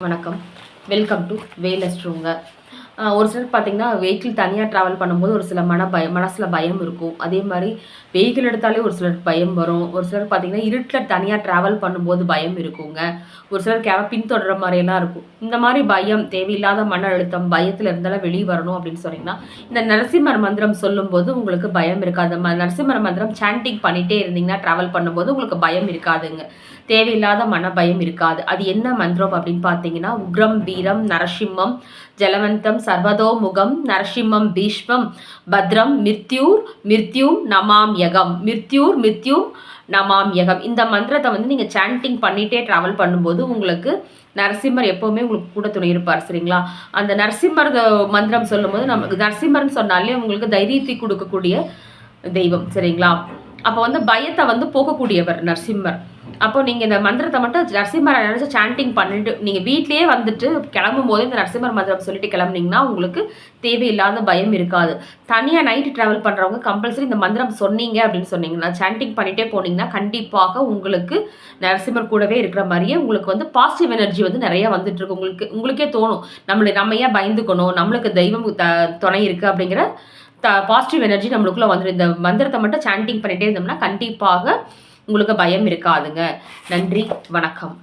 வணக்கம். Welcome to வேலஸ்ட்ரூங்க ஒரு சிலர் பார்த்திங்கன்னா வெஹிக்கிள் தனியாக ட்ராவல் பண்ணும்போது ஒரு சில மன பயம் மனசில் பயம் இருக்கும். அதே மாதிரி வெஹிக்கிள் எடுத்தாலே ஒரு சிலருக்கு பயம் வரும். ஒரு சிலர் பார்த்திங்கன்னா இருட்டில் தனியாக ட்ராவல் பண்ணும்போது பயம் இருக்குங்க. ஒரு சிலர் யாரோ பின்தொடர மாதிரியெல்லாம் இருக்கும். இந்த மாதிரி பயம் தேவையில்லாத மன அழுத்தம் பயத்தில் இருந்தாலும் வெளியே வரணும் அப்படின்னு சொன்னீங்கன்னா இந்த நரசிம்மர் மந்திரம் சொல்லும்போது உங்களுக்கு பயம் இருக்காது. நரசிம்மர் மந்திரம் சாண்டிங் பண்ணிகிட்டே இருந்தீங்கன்னா ட்ராவல் பண்ணும்போது உங்களுக்கு பயம் இருக்காதுங்க. தேவையில்லாத மன பயம் இருக்காது. அது என்ன மந்திரம் அப்படின்னு பார்த்தீங்கன்னா உக்ரம் வீரம் நரசிம்மம் ஜலவந்தம் சர்வதோமுகம் நரசிம்மம் பீஷ்மம் பத்ரம் மிர்த்யூர் மிர்த்யூம் நமாம் யகம். மிர்த்யூர் மிர்த்யூம் நமாம் யகம். இந்த மந்திரத்தை வந்து நீங்கள் சாண்டிங் பண்ணிகிட்டே ட்ராவல் பண்ணும்போது உங்களுக்கு நரசிம்மர் எப்போவுமே உங்களுக்கு கூட துணை இருப்பார் சரிங்களா? அந்த நரசிம்மர் மந்திரம் சொல்லும்போது நமக்கு நரசிம்மர்னு சொன்னாலே உங்களுக்கு தைரியத்தை கொடுக்கக்கூடிய தெய்வம் சரிங்களா? அப்போ வந்து பயத்தை வந்து போகக்கூடியவர் நரசிம்மர். அப்போ நீங்கள் இந்த மந்திரத்தை மட்டும் நரசிம்மரை நினச்சி சாண்டிங் பண்ணிட்டு நீங்கள் வீட்லேயே வந்துட்டு கிளம்பும் போது இந்த நரசிம்மர் மந்திரம் சொல்லிட்டு கிளம்புனீங்கன்னா உங்களுக்கு தேவையில்லாத பயம் இருக்காது. தனியாக நைட்டு ட்ராவல் பண்ணுறவங்க கம்பல்சரி இந்த மந்திரம் சொன்னீங்க அப்படின்னு சொன்னீங்கன்னா சாண்டிங் பண்ணிகிட்டே போனீங்கன்னா கண்டிப்பாக உங்களுக்கு நரசிம்மர் கூடவே இருக்கிற மாதிரியே உங்களுக்கு வந்து பாசிட்டிவ் எனர்ஜி வந்து நிறைய வந்துட்டு இருக்கு. உங்களுக்கு உங்களுக்கே தோணும். நம்மளை நம்ம ஏன் பயந்துக்கணும்? நம்மளுக்கு தெய்வம் த துணை இருக்குது அப்படிங்கிற த பாசிட்டிவ் எனர்ஜி நம்மளுக்குள்ளே வந்துடும் இந்த மந்திரத்தை மட்டும் சாண்டிங் பண்ணிகிட்டே இருந்தோம்னா கண்டிப்பாக உங்களுக்கு பயம் இருக்காதுங்க. நன்றி வணக்கம்.